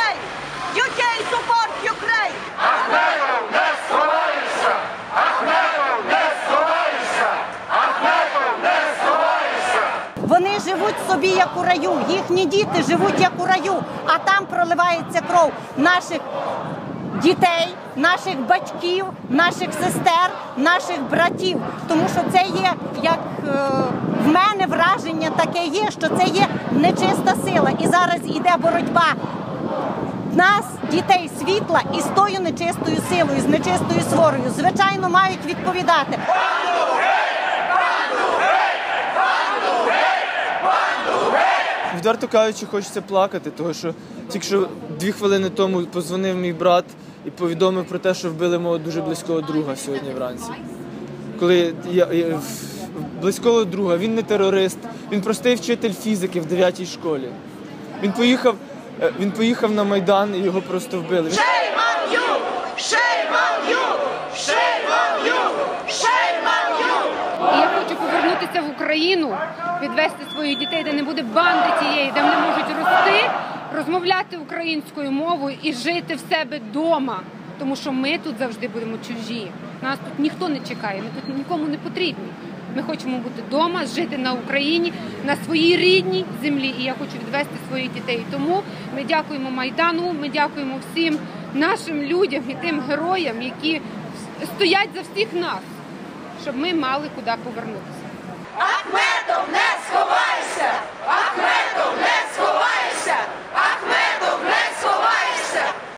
Ukraine! UK support Ukraine! Ахметов не сховаєшся! Ахметов не сховаєшся! Ахметов не сховаєшся! Вони живуть собі як у раю, їхні діти живуть як у раю, а там проливається кров наших дітей, наших батьків, наших сестер, наших братів. Тому що це є як е, в мене враження таке є, що це є нечиста сила. І зараз іде боротьба нас, дітей світла, із тою нечистою силою, з нечистою сворою. Звичайно, мають відповідати. Відверто кажучи, хочеться плакати, тому що тільки що дві хвилини тому позвонив мій брат і повідомив про те, що вбили мого дуже близького друга сьогодні вранці. Коли я, я близького друга, він не терорист, він простий вчитель фізики в 9 школі. Він поїхав, він поїхав на Майдан і його просто вбили. Shame on you! Shame on you! Shame on you! Shame on you! І я хочу повернутися в Україну, відвести своїх дітей, де не буде банди тієї, де вони можуть рости, розмовляти українською мовою і жити в себе вдома. Тому що ми тут завжди будемо чужі. Нас тут ніхто не чекає, ми тут нікому не потрібні. Ми хочемо бути вдома, жити на Україні, на своїй рідній землі. І я хочу відвести своїх дітей. Тому ми дякуємо Майдану, ми дякуємо всім нашим людям і тим героям, які стоять за всіх нас, щоб ми мали куди повернутися.